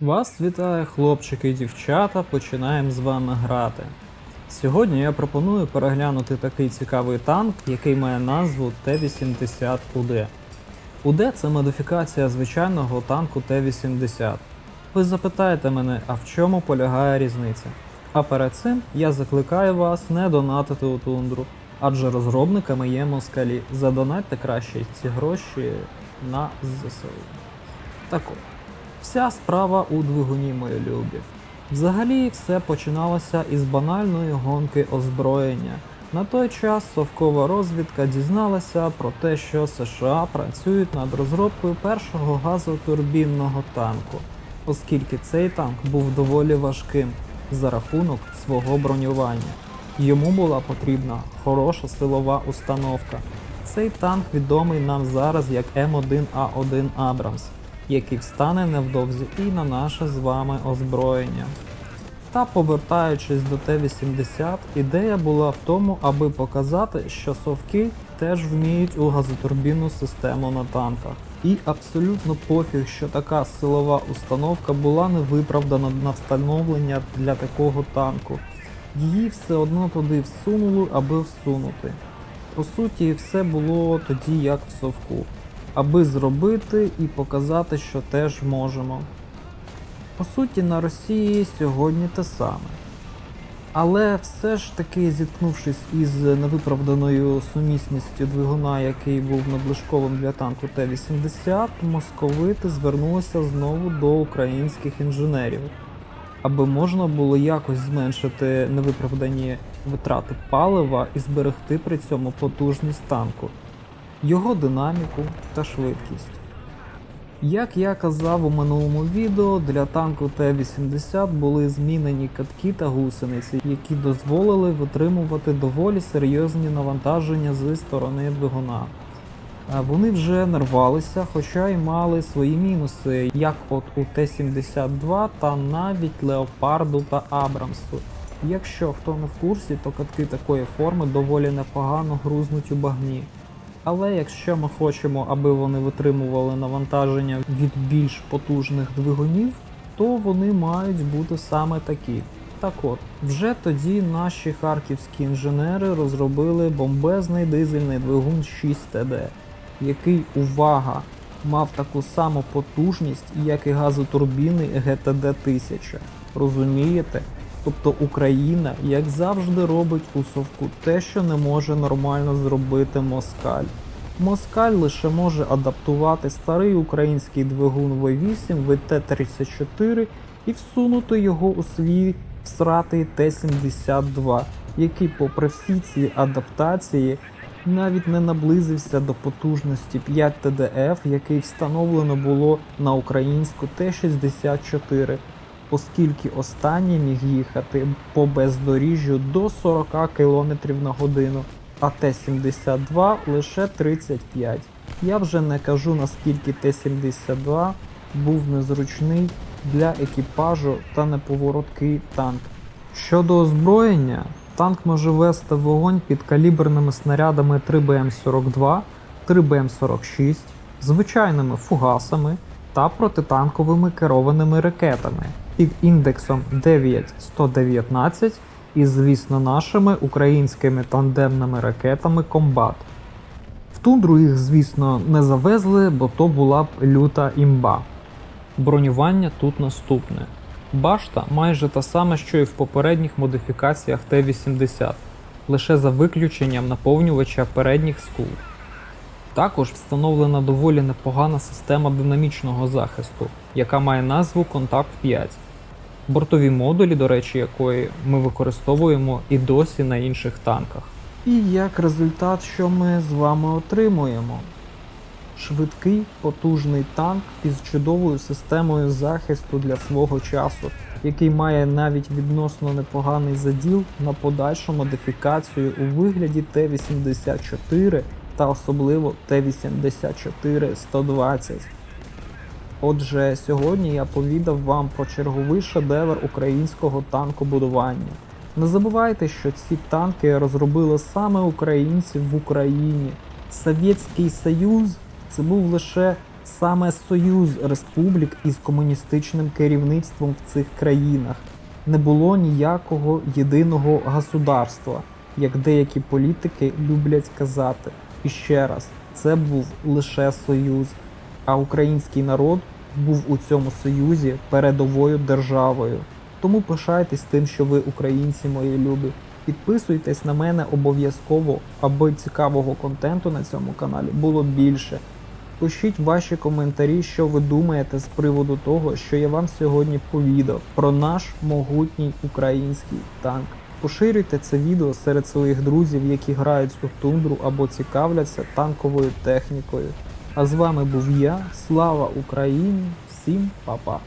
Вас вітає хлопчики і дівчата, починаємо з вами грати. Сьогодні я пропоную переглянути такий цікавий танк, який має назву Т-80 УД. УД це модифікація звичайного танку Т-80. Ви запитаєте мене, а в чому полягає різниця? А перед цим я закликаю вас не донатити у тундру, адже розробниками є москалі. Задонатьте краще ці гроші на ЗСУ. Так от. Вся справа у двигуні, мої любі. Взагалі, все починалося із банальної гонки озброєння. На той час совкова розвідка дізналася про те, що США працюють над розробкою першого газотурбінного танку, оскільки цей танк був доволі важким за рахунок свого бронювання. Йому була потрібна хороша силова установка. Цей танк відомий нам зараз як М1А1 Абрамс, який встане невдовзі і на наше з вами озброєння. Та повертаючись до Т-80, ідея була в тому, аби показати, що совки теж вміють у газотурбінну систему на танках. І абсолютно пофіг, що така силова установка була не виправдана на встановлення для такого танку. Її все одно туди всунули, аби всунути. По суті, все було тоді як в совку, аби зробити і показати, що теж можемо. По суті, на Росії сьогодні те саме. Але все ж таки, зіткнувшись із невиправданою сумісністю двигуна, який був надлишковим для танку Т-80, московити звернулися знову до українських інженерів, аби можна було якось зменшити невиправдані витрати палива і зберегти при цьому потужність танку, його динаміку та швидкість. Як я казав у минулому відео, для танку Т-80 були змінені катки та гусениці, які дозволили витримувати доволі серйозні навантаження зі сторони двигуна. Вони вже не рвалися, хоча й мали свої мінуси, як от у Т-72 та навіть Леопарду та Абрамсу. Якщо хто не в курсі, то катки такої форми доволі непогано грузнуть у багні. Але якщо ми хочемо, аби вони витримували навантаження від більш потужних двигунів, то вони мають бути саме такі. Так от, вже тоді наші харківські інженери розробили бомбезний дизельний двигун 6 ТД, який, увага, мав таку саму потужність, як і газотурбіни ГТД 1000. Розумієте? Тобто Україна, як завжди, робить у совку те, що не може нормально зробити москаль. Москаль лише може адаптувати старий український двигун В8 від Т-34 і всунути його у свій всратий Т-72, який, попри всі ці адаптації, навіть не наблизився до потужності 5 ТДФ, який встановлено було на українську Т-64 оскільки останній міг їхати по бездоріжжю до 40 км на годину, а Т-72 лише 35. Я вже не кажу наскільки Т-72 був незручний для екіпажу та неповороткий танк. Щодо озброєння, танк може вести вогонь під каліберними снарядами 3БМ-42, 3БМ-46, звичайними фугасами та протитанковими керованими ракетами під індексом 9119 і, звісно, нашими українськими тандемними ракетами Комбат. В тундру їх, звісно, не завезли, бо то була б люта імба. Бронювання тут наступне. Башта майже та сама, що і в попередніх модифікаціях Т-80, лише за виключенням наповнювача передніх скул. Також встановлена доволі непогана система динамічного захисту, яка має назву Контакт 5. Бортові модулі, до речі, якої ми використовуємо і досі на інших танках. І як результат, що ми з вами отримуємо? Швидкий, потужний танк із чудовою системою захисту для свого часу, який має навіть відносно непоганий заділ на подальшу модифікацію у вигляді Т-84 та особливо Т-84-120. Отже, сьогодні я повідав вам про черговий шедевр українського танкобудування. Не забувайте, що ці танки розробили саме українці в Україні. Совєтський Союз це був лише Саме союз республік із комуністичним керівництвом в цих країнах не було ніякого єдиного государства, як деякі політики люблять казати. І ще раз, це був лише союз, а український народ був у цьому союзі передовою державою. Тому пишайтесь тим, що ви українці, мої любі. Підписуйтесь на мене обов'язково, аби цікавого контенту на цьому каналі було більше. Пишіть ваші коментарі, що ви думаєте з приводу того, що я вам сьогодні повідав про наш могутній український танк. Поширюйте це відео серед своїх друзів, які грають у тундру або цікавляться танковою технікою. А з вами був я, слава Україні, всім па-па!